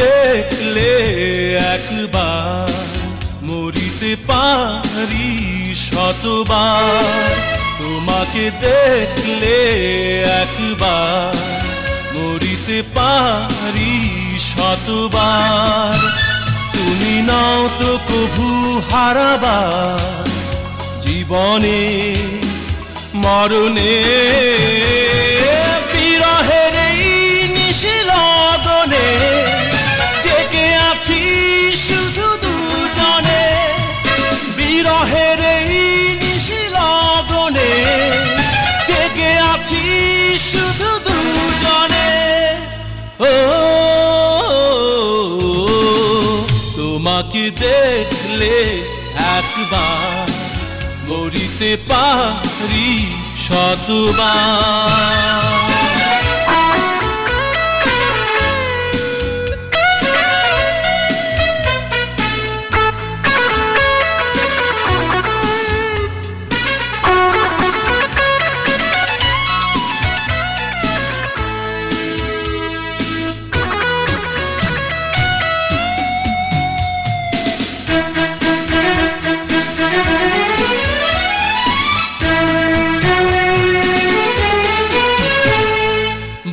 দেখলে একবার, মরিতে পারি শতবার। তোমাকে দেখলে একবার, মরিতে পারি শতবার। তুমি নাও তো কভু হারাবার জীবনে মরণে। তোমাকে দেখলে একবার মরিতে পারি শতবার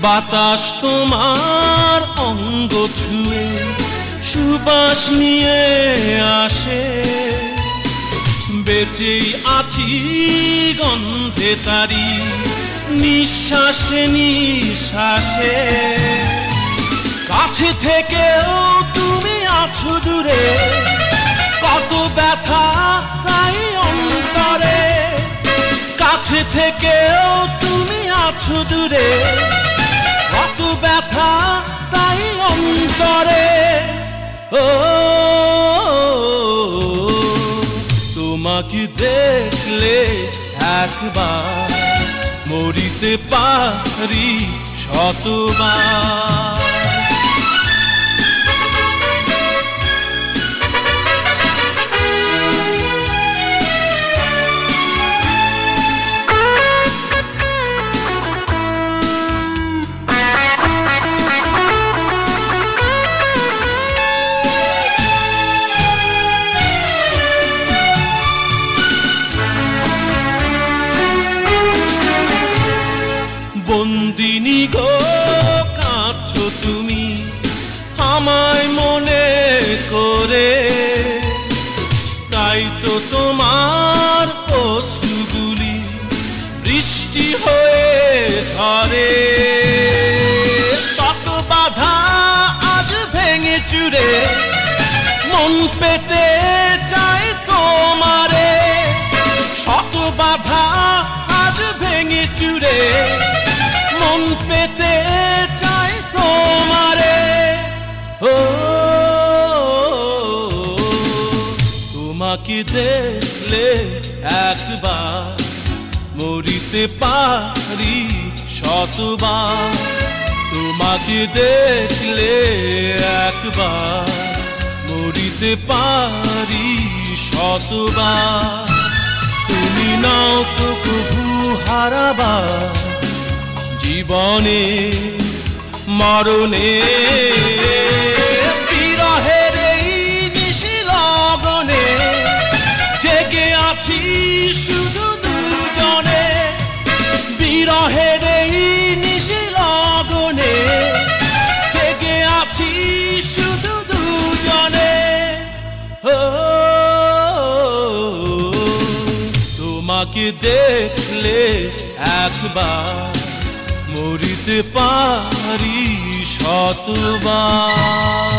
বাতাস তোমার অঙ্গ ছুঁয়ে সুবাস নিয়ে আসে। বেঁচেই আছি গন্ধে তারি, নিঃশ্বাসে নিঃশ্বাসে। কাছে থেকেও তুমি আছো দূরে, কত ব্যথা তাই অন্তরে। কাছে থেকেও তুমি আছো দূরে ব্যথা তাই অন্তরে। ও তোমাকে দেখলে একবার মরিতে পারি শতবার। বন্দিনী গো কাঠ তুমি আমায় মনে করে। দেখলে একবার, মরিতে পারি শতবার। তোমাকে দেখলে একবার, মরিতে পারি শতবার। তুমি নাও তো কভু হারাবার জীবনে মরণে। আছি শুধু দুজনে। বিরহের এই নিশিলগনে জেগে আছি শুধু দুজনে। তোমাকে দেখলে একবার মরিতে পারি শতবার।